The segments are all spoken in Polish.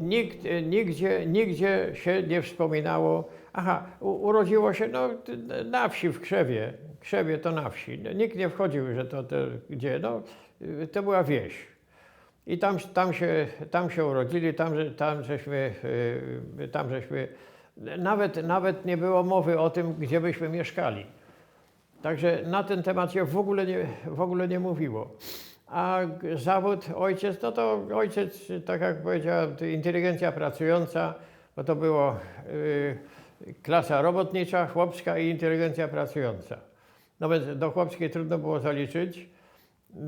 nikt, nigdzie, nigdzie się nie wspominało. Aha, urodziło się no, na wsi w Krzewie. Krzewie to na wsi. Nikt nie wchodził, że to, to gdzie. No, to była wieś. I tam, tam, się, tam się urodzili, tam, tam żeśmy, y, tam żeśmy nawet, nawet nie było mowy o tym, gdzie byśmy mieszkali. Także na ten temat się w ogóle nie, w ogóle nie mówiło. A zawód ojciec, no to ojciec, tak jak powiedziałem, inteligencja pracująca, bo to było y, klasa robotnicza, chłopska i inteligencja pracująca. Nawet do chłopskiej trudno było zaliczyć,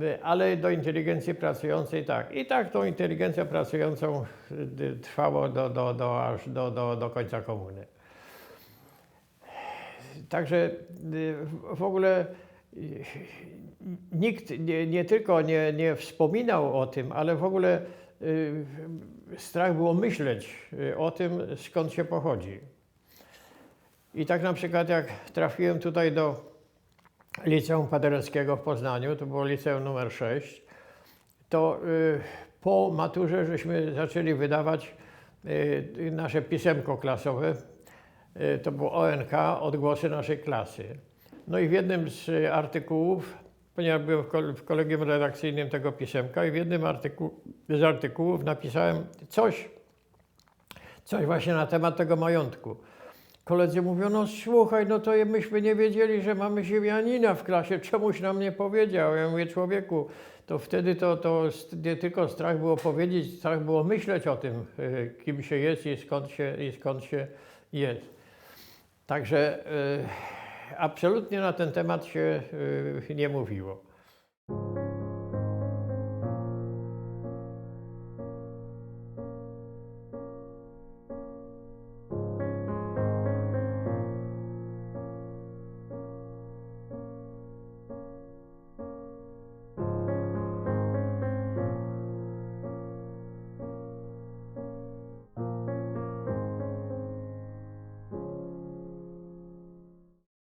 y, ale do inteligencji pracującej tak. I tak tą inteligencją pracującą y, trwało do, do, do, aż do, do, do końca komuny. Także y, w- ogóle nikt nie, nie tylko nie, nie wspominał o tym, ale w ogóle y, strach było myśleć y, o tym, skąd się pochodzi. I tak na przykład jak trafiłem tutaj do Liceum Paderewskiego w Poznaniu, to było liceum numer 6, to y, po maturze żeśmy zaczęli wydawać nasze pisemko klasowe. To było ONK, odgłosy naszej klasy. No i w jednym z y, artykułów, ponieważ byłem w, kol- w kolegium redakcyjnym tego pisemka i w jednym artykuł, z artykułów napisałem coś, coś właśnie na temat tego majątku. Koledzy mówią, no słuchaj, no to myśmy nie wiedzieli, że mamy ziemianina w klasie, czemuś nam nie powiedział. Ja mówię, człowieku, to wtedy to, to nie tylko strach było powiedzieć, strach było myśleć o tym, y, kim się jest i skąd się, i skąd się jest. Także y, absolutnie na ten temat się y, nie mówiło.